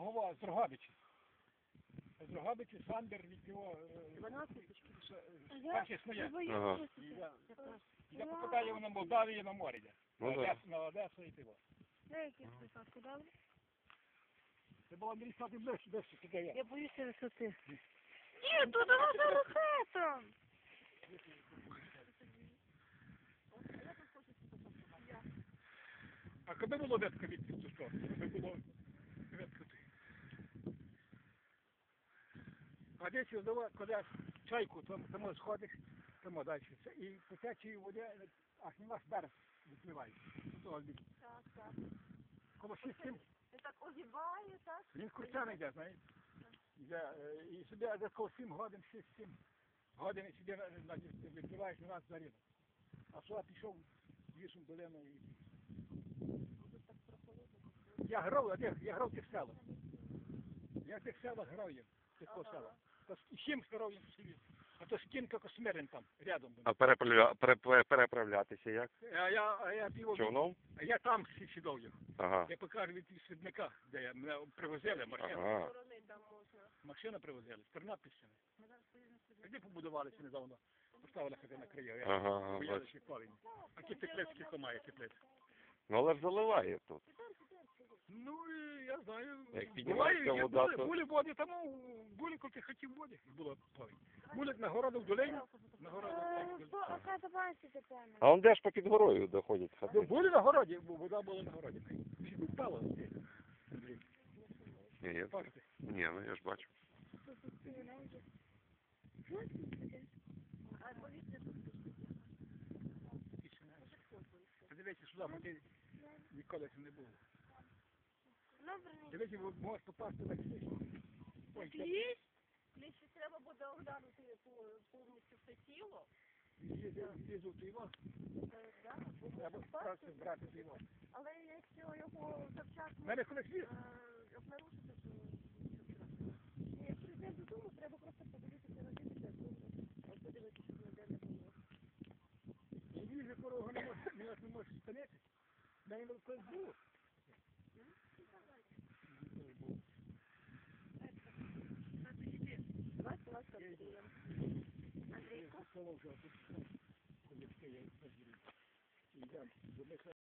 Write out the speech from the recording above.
голова з Рогабичі. З Рогабичі Сандер від його 12 перші сноє. Ага. Я, я попадаю його на Молдавію на море. Ну на, да. Одесу, на Одесу і пиво. тиво. Деякі списати дали? Це було Андрій Сати ближче, ближче туди я. Я боюся висоти. Ні, тут вона за ракетом. А коли було ветка від сторону? Коли було ветка ти? А десь давай, коли чайку, там, там сходиш, там далі. І по течії воді аж не наш берег відпливає. Так, так. Коло 6-7 Він так огибає, так? Він курчаний йде, знаєте. Йде, е, і собі десь коло 7 годин, 6-7 годин і собі на- відпливаєш на нас за ринок. А сюди пішов лісом долину і... Я грав? Я грав тих селах. Я тих селах грав я, тих Ага. селах. З- і чим грав я в селі. А то скінка Космерин там, рядом. А переправля... пере- переправлятися як? А я, а я пів, Човном? а я там сі- сідав їх. Ага. Я покажу від свідника, де я, мене привозили, машина. Ага. Машина привозили, з Тернопільщини. Тоді побудувалися недавно. Поставили хати на краю. Я Ага, боялися бачу. плавні. А ті теплицькі хомає теплиці. Ну але ж заливає тут. Ну, і я знаю. Як піднімається Буває, є вода, були, то- були води, тому були коли хотів воді. Було. Були на городу в долині. На городу. Тепер? А он де ж попід горою доходять Ну, хати? були на городі, бо вода була на городі. Всі впало. Ні, я... бачите. Ні, ну я ж бачу. А повітря тут Тишина. Бо ти ніколи не був. Дивіться, можеш попасти на кліщ. Ой, Кліщ? Кліщі треба буде оглянути повністю все тіло. лізу- лізу в його. Треба брати його. Але якщо його завчасно мене колись ліз. е, обнаружити, то нічого страшного. Якщо йде додому, треба просто подивитися на дитину, от подивитися, що ніде не було. І він же корова не може, ніяк не може спинити. На ньому колись було.